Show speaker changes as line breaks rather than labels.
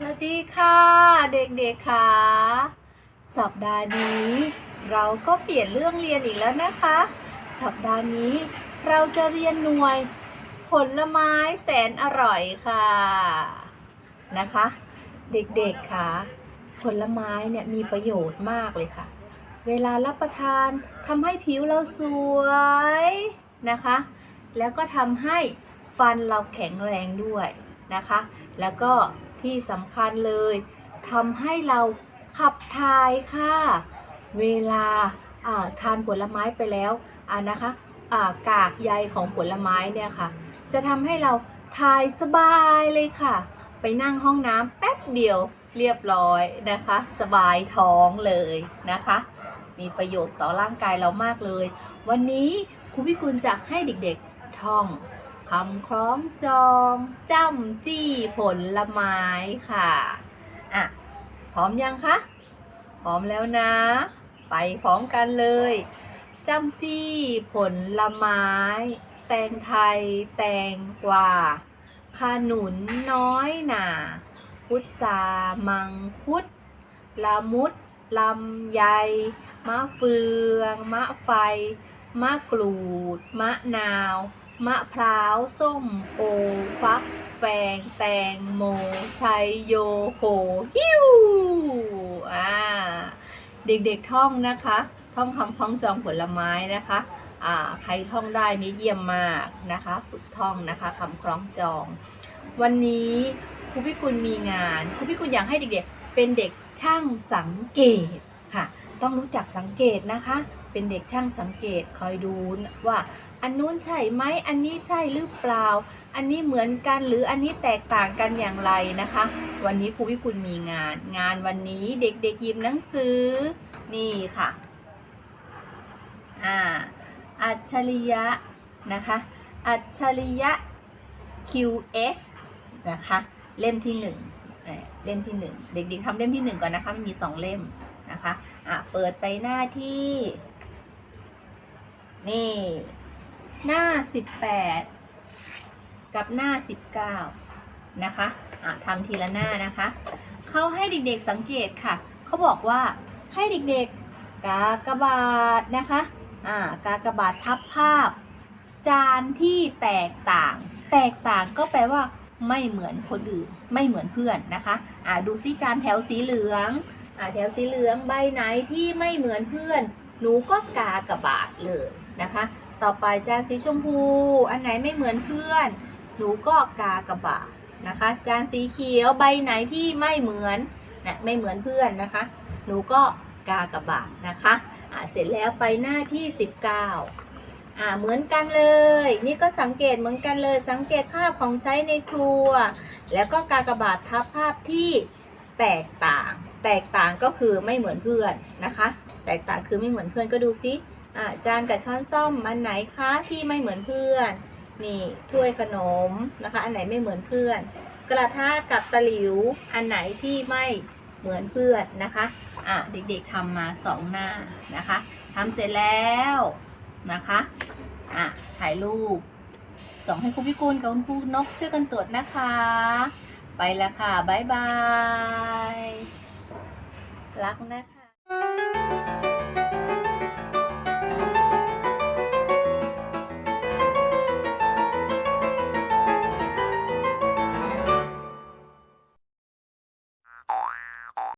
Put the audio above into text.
สวัสดีค่ะเด็กๆค่ะ สัปดาห์นี้ เราก็เปลี่ยนเรื่องเรียนอีกแล้วนะคะ สัปดาห์นี้เราจะเรียนหน่วย ผลไม้แสนอร่อยค่ะนะคะ เด็กๆค่ะ ผลไม้เนี่ยมีประโยชน์มากเลยค่ะ เวลารับประทานทำให้ผิวเราสวยนะคะ แล้วก็ทำให้ฟันเราแข็งแรงด้วยนะคะ แล้วก็ ที่สำคัญเลยทำให้เราขับถ่ายค่ะ เวลาทานผลไม้ไปแล้วนะคะากากใยของผลไม้เนี่ยค่ะ จะทำให้เราถ่ายสบายเลยค่ะ ไปนั่งห้องน้ำแป๊บเดียวเรียบร้อยนะคะ สบายท้องเลยนะคะ มีประโยชน์ต่อร่างกายเรามากเลย วันนี้ครูพิกุลจะให้เด็กๆท่อง คำคล้องจองจ้ำจี้ผลไม้ค่ะอะพร้อมยังคะพร้อมแล้วนะ ไปพร้อมกันเลยจ้ำจี้ผลไม้ แตงไทย แตงกวาขนุนน้อยหนาพุทรามังคุดละมุดลำไยมะเฟือง มะไฟ มะกรูด มะนาว มะพร้าว ส้มโอ ฟัก แฟง แตงโม ชัยโยโหฮิวอ่า เด็กๆท่องนะคะ ท่องคำคล้องจองผลไม้นะคะ อ่า ใครท่องได้นี่เยี่ยมมากนะคะ ฝึกท่องนะคะคำคล้องจอง วันนี้ครูพิกุลมีงาน ครูพิกุลอยากให้เด็กๆ เป็นเด็กช่างสังเกตค่ะ ต้องรู้จักสังเกตนะคะ เป็นเด็กช่างสังเกตคอยดูว่าอันนู้นใช่ไหมอันนี้ใช่หรือเปล่า อันนี้เหมือนกันหรืออันนี้แตกต่างกันอย่างไรนะคะ วันนี้ครูวิกุลมีงาน งานวันนี้เด็กๆหยิบหนังสือ นี่ค่ะอ่าอัจฉริยะนะคะอัจฉริยะ QS นะคะเล่มที่หนึ่งเล่มที่หนึ่งเด็กๆทำเล่มที่หนึ่งก่อนนะคะมันมีสองเล่มนะคะอะเปิดไปหน้าที่ นี่ หน้า 18 กับหน้า 19 นะคะอะทำทีละหน้านะคะ เขาให้เด็กๆสังเกตค่ะ เขาบอกว่าให้เด็กๆ กากบาทนะคะอ่ากากบาททับภาพ จานที่แตกต่าง แตกต่างก็แปลว่าไม่เหมือนคนอื่น ไม่เหมือนเพื่อนนะคะอ่าดูซิจานแถวสีเหลืองอ่าแถวสีเหลืองใบไหนที่ไม่เหมือนเพื่อน หนูก็กากบาทเลย นะคะ ต่อไปจานสีชมพู อันไหนไม่เหมือนเพื่อน หนูก็กากระบาทนะคะ จานสีเขียวใบไหนที่ไม่เหมือนนะไม่เหมือนเพื่อนนะคะ หนูก็กากระบาทนะคะอ่าเสร็จแล้วไปหน้าที่ 19อ่าเหมือนกันเลย นี่ก็สังเกตเหมือนกันเลย สังเกตภาพของใช้ในครัว แล้วก็กากระบาททับภาพที่แตกต่าง แตกต่างก็คือไม่เหมือนเพื่อนนะคะ แตกต่างคือไม่เหมือนเพื่อนก็ดูซิ จานกับช้อนส้อมอันไหนคะที่ไม่เหมือนเพื่อน นี่ถ้วยขนมนะคะ อันไหนไม่เหมือนเพื่อน กระทะกับตะหลิวอันไหนที่ไม่เหมือนเพื่อนนะคะอะเด็กๆทำมาสองหน้านะคะทำเสร็จแล้วนะคะอะถ่ายรูปส่งให้ครูพิกุลกับคุณครูนกช่วยกันตรวจนะคะ ไปแล้วค่ะ บ๊ายบาย รักนะคะ